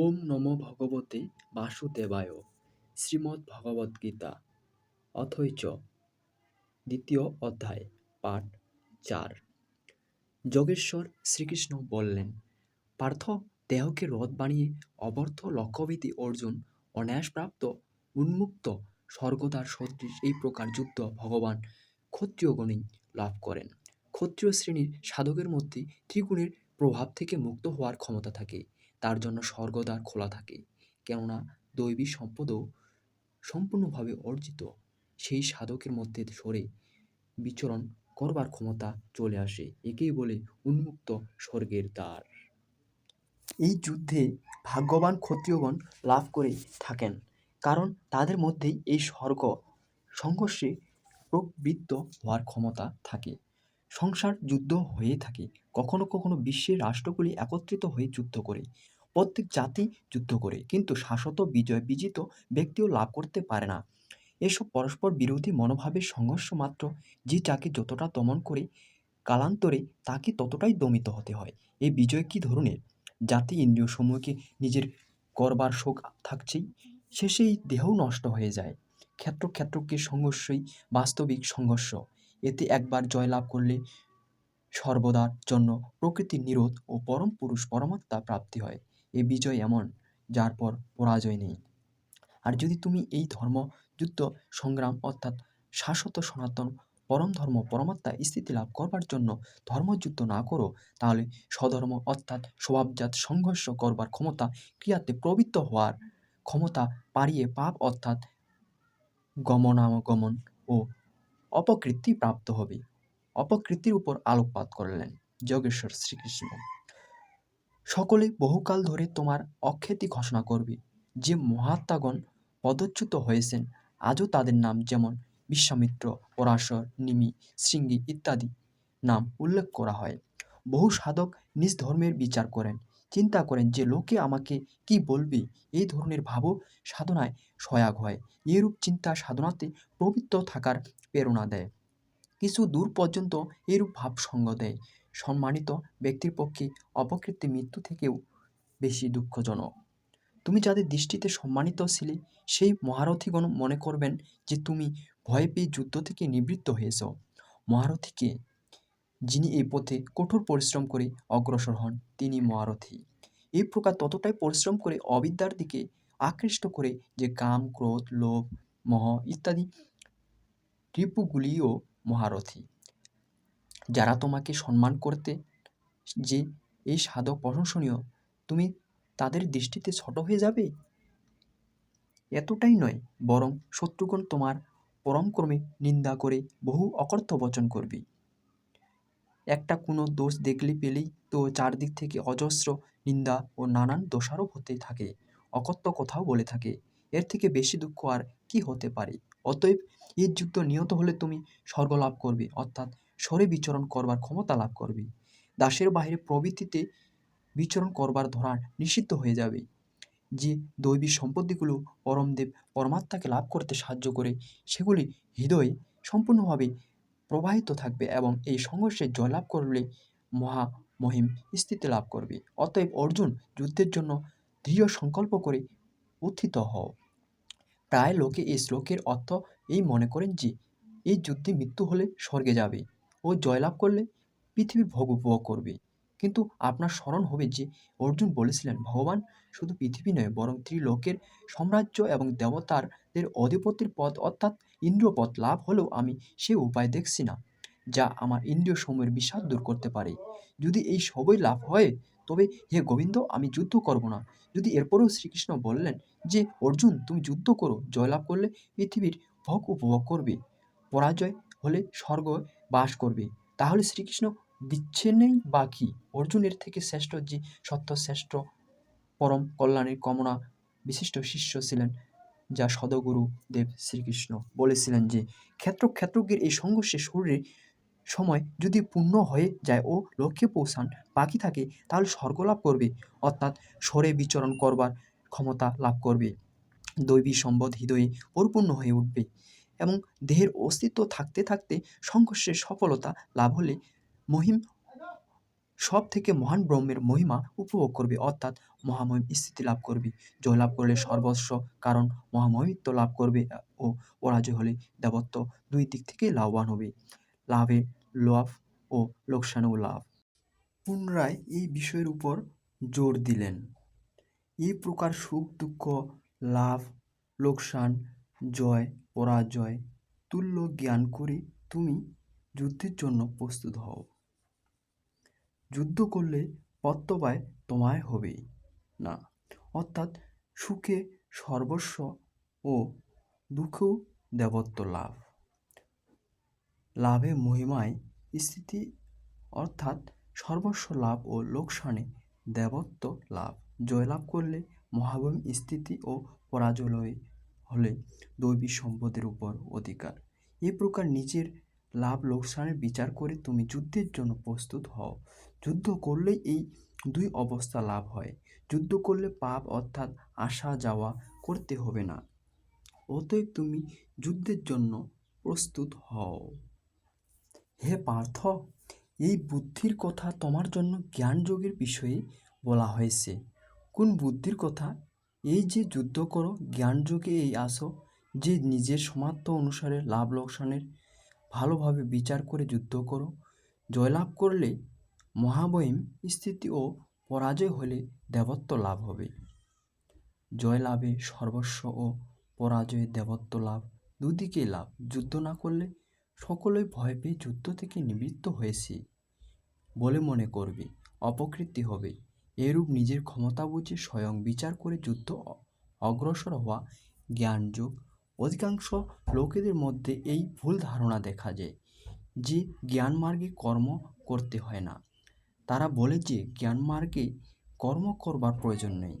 ওম নমো ভগবতে বাসুদেবায় শ্রীমদ্ ভগবদ্গীতা অথৈচ দ্বিতীয় অধ্যায়, পাঠ চার। যোগেশ্বর শ্রীকৃষ্ণ বললেন, পার্থ দেহকে রথ বানিয়ে অবর্থ লক্ষ্যভীতি অর্জুন অনায়াসপ্রাপ্ত উন্মুক্ত স্বর্গদ্বার সদৃশ এই প্রকার যুদ্ধ ভগবান ক্ষত্রিয়গণেই লাভ করেন। ক্ষত্রিয় শ্রেণির সাধকের মধ্যে ত্রিগুণের প্রভাব থেকে মুক্ত হওয়ার ক্ষমতা থাকে। তার জন্য স্বর্গদ্বার খোলা থাকে। কেননা দৈবী সম্পদও সম্পূর্ণভাবে অর্জিত। সেই সাধকের মধ্যে সরে বিচরণ করবার ক্ষমতা চলে আসে। একেই বলে উন্মুক্ত স্বর্গের দ্বার। এই যুদ্ধে ভাগ্যবান ক্ষত্রিয়গণ লাভ করে থাকেন। কারণ তাদের মধ্যেই এই স্বর্গ সংঘর্ষে প্রবৃত্ত হওয়ার ক্ষমতা থাকে। সংসার, যুদ্ধ হয়ে থাকে। কখনো কখনো বিশ্বের রাষ্ট্রগুলি একত্রিত হয়ে যুদ্ধ করে। প্রত্যেক জাতি যুদ্ধ করে, কিন্তু শাশ্বত বিজয় বিজিত ব্যক্তিও লাভ করতে পারে না। এসব পরস্পর বিরোধী মনোভাবের সংঘর্ষ মাত্র যে যাকে যতটা দমন করে কালান্তরে, তাকে ততটাই দমিত হতে হয়। এই বিজয় কী ধরনের? জাতি ইন্দ্রিয় সমূহকে নিজের করবার শোক থাকছেই, শেষেই দেহও নষ্ট হয়ে যায়। ক্ষেত্র ক্ষেত্রকে সংঘর্ষই বাস্তবিক সংঘর্ষ। এতে একবার জয়লাভ করলে সর্বদার জন্য প্রকৃতির নিরোধ ও পরম পুরুষ পরমাত্মা প্রাপ্তি হয়। এ বিজয় এমন, যার পর পরাজয় নেই। আর যদি তুমি এই ধর্ম যুদ্ধ সংগ্রাম অর্থাৎ শাশ্বত সনাতন পরম ধর্ম পরমাত্মা স্থিতি লাভ করবার জন্য ধর্মযুদ্ধ না করো, তাহলে স্বধর্ম অর্থাৎ স্বভাবজাত সংঘর্ষ করবার ক্ষমতা ক্রিয়াতে প্রবৃত্ত হওয়ার ক্ষমতা পারিয়ে পাপ অর্থাৎ গমনাগমন ও অপকৃতি প্রাপ্ত হবে অপকৃতির উপর আলোকপাত করলেন যোগেশ্বর শ্রীকৃষ্ণ। সকলে বহুকাল ধরে তোমার অখ্যাতি ঘোষণা করবে যে মহাত্মাগণ পদচ্যুত হয়েছেন, আজও তাদের নাম যেমন বিশ্বামিত্র, পরাশর, নিমি, শৃঙ্গি ইত্যাদি নাম উল্লেখ করা হয়। বহু সাধক নিজ ধর্মের বিচার করেন। চিন্তা করেন যে লোকে আমাকে কি বলবে? এই ধরনের ভাবও সাধনায় সহায়ক হয়। এরূপ চিন্তা সাধনাতে প্রবৃত্ত থাকার প্রেরণা দেয়। কিছু দূর পর্যন্ত এরূপ ভাব সঙ্গ দেয়। সম্মানিত ব্যক্তির পক্ষে অপকৃতি মৃত্যু থেকেও বেশি দুঃখজনক। তুমি যাদের দৃষ্টিতে সম্মানিত ছিলে, সেই মহারথীগণ মনে করবেন যে তুমি ভয় পেয়ে যুদ্ধ থেকে নিবৃত্ত হয়েছ। মহারথীকে যিনি এই পথে কঠোর পরিশ্রম করে অগ্রসর হন, তিনি মহারথী। এই প্রকার ততটাই পরিশ্রম করে অবিদ্যার দিকে আকৃষ্ট করে যে কাম, ক্রোধ, লোভ, মহ ইত্যাদি রিপুগুলিও মহারথী। যারা তোমাকে সম্মান করতে যে এই সাধক প্রশংসনীয়, তুমি তাদের দৃষ্টিতে ছোট হয়ে যাবে? এতটাই নয়, বরং শত্রুগণ তোমার পরমক্রমে নিন্দা করে বহু অকর্থ বচন করবে। একটা কোনো দোষ দেখলে পেলেই তো চারদিক থেকে অজস্র নিন্দা ও নানান দোষারোপ হতে থাকে, অকথ্য কথাও বলে থাকে। এর থেকে বেশি দুঃখ আর কি হতে পারে? অতএব এই যুদ্ধ নিহত হলে তুমি স্বর্গ লাভ করবে, অর্থাৎ স্বরে বিচরণ করবার ক্ষমতা লাভ করবে। দাসের বাহিরে প্রবৃত্তিতে বিচরণ করবার ধরা নিষিদ্ধ হয়ে যাবে। যে দৈবী সম্পত্তিগুলো পরমদেব পরমাত্মাকে লাভ করতে সাহায্য করে, সেগুলি হৃদয়ে সম্পূর্ণভাবে প্রবাহিত থাকবে এবং এই সংঘর্ষে জয়লাভ করলে মহা মহিম স্থিতি লাভ করবে। অতএব অর্জুন যুদ্ধের জন্য দৃঢ় সংকল্প করে উত্থিত হও। প্রায় লোকে এই শ্লোকের অর্থ এই মনে করেন যে, এই যুদ্ধে মৃত্যু হলে স্বর্গে যাবে ও জয়লাভ করলে পৃথিবীর ভোগ উপভোগ করবে। কিন্তু আপনার স্মরণ হবে যে, অর্জুন বলেছিলেন, ভগবান শুধু পৃথিবী নয়, বরং ত্রিলোকের সাম্রাজ্য এবং দেবতারদের অধিপতির পদ অর্থাৎ ইন্দ্রপদ লাভ হলেও আমি সে উপায় দেখছি না, যা আমার ইন্দ্রিয় সময়ের বিষাদ দূর করতে পারে। যদি এই সবই লাভ হয়, তবে হে গোবিন্দ, আমি যুদ্ধ করব না। যদি এরপরেও শ্রীকৃষ্ণ বললেন যে, অর্জুন, তুমি যুদ্ধ করো, জয়লাভ করলে পৃথিবীর ভোগ উপভোগ করবে, পরাজয় হলে স্বর্গ বাস করবে। তাহলে শ্রীকৃষ্ণ দিচ্ছেনই বা কি? অর্জুনের থেকে শ্রেষ্ঠ যে সত্য শ্রেষ্ঠ পরম কল্যাণের কামনা বিশিষ্ট শিষ্য ছিলেন যা সদগুরু দেব শ্রীকৃষ্ণ বলেছিলেন যে, ক্ষেত্র ক্ষেত্রজ্ঞের এই সংঘর্ষে শরীরের সময় যদি পূর্ণ হয়ে যায় ও লক্ষ্যে পৌঁছান, বাকি থাকে, তাহলে স্বর্গ লাভ করবে। অর্থাৎ স্বরে বিচরণ করবার ক্ষমতা লাভ করবে। দৈবী সম্বদ হৃদয়ে পরিপূর্ণ হয়ে উঠবে এবং দেহের অস্তিত্ব থাকতে থাকতে সংঘর্ষের সফলতা লাভ হলে মহিম সব থেকে মহান ব্রহ্মের মহিমা উপভোগ করবি, অর্থাৎ মহামহিম স্থিতি লাভ করবি। জয়লাভ করলে সর্বস্ব, কারণ মহামহিত্ব লাভ করবে, ও পরাজয় হলে দেবত্ব দুই দিক থেকেই লাভবান হবে। লাভে লাভ ও লোকসানেও লাভ। পুনরায় এই বিষয়ের উপর জোর দিলেন। এই প্রকার সুখ, দুঃখ, লাভ, লোকসান, জয়, পরাজয়, তুল্য জ্ঞান করে তুমি যুদ্ধের জন্য প্রস্তুত হও। যুদ্ধ করলে প্রত্যবায় তোমায় হবে না, অর্থাৎ সুখে সর্বস্ব ও দুঃখেও দেবত্ব লাভ। লাভে মহিমায় স্থিতি, অর্থাৎ সর্বস্ব লাভ ও লোকসানে দেবত্ব লাভ। জয়লাভ করলে মহাবম স্থিতি ও পরাজয় হলে দৈবী সম্পদের উপর অধিকার। এ প্রকার নিজের লাভ লোকসানের বিচার করে তুমি যুদ্ধের জন্য প্রস্তুত হও। যুদ্ধ করলেই এই দুই অবস্থা লাভ হয়। যুদ্ধ করলে পাপ অর্থাৎ আসা যাওয়া করতে হবে না। অতএব তুমি যুদ্ধের জন্য প্রস্তুত হও। হে পার্থ, এই বুদ্ধির কথা তোমার জন্য জ্ঞানযোগের বিষয়ে বলা হয়েছে। কোন বুদ্ধির কথা? এই যে যুদ্ধ করো জ্ঞানযোগে এই আসো, যে নিজের সমাপ্ত অনুসারে লাভ লোকসানের ভালোভাবে বিচার করে যুদ্ধ করো। জয়লাভ করলে মহাবহিম স্থিতি ও পরাজয় হলে দেবত্ব লাভ হবে। জয়লাভে সর্বস্ব ও পরাজয়ে দেবত্ব লাভ, দুদিকেই লাভ। যুদ্ধ না করলে সকলেই ভয় পেয়ে যুদ্ধ থেকে নিবৃত্ত হয়েছে বলে মনে করবে। অপকৃতি হবে। এরূপ নিজের ক্ষমতা বুঝে স্বয়ং বিচার করে যুদ্ধ অগ্রসর হওয়া জ্ঞানযোগ অধিকাংশ লোকেদের মধ্যে এই ভুল ধারণা দেখা যায় যে জ্ঞান মার্গে কর্ম করতে হয় না। তারা বলে যে জ্ঞান মার্গে কর্ম করবার প্রয়োজন নেই।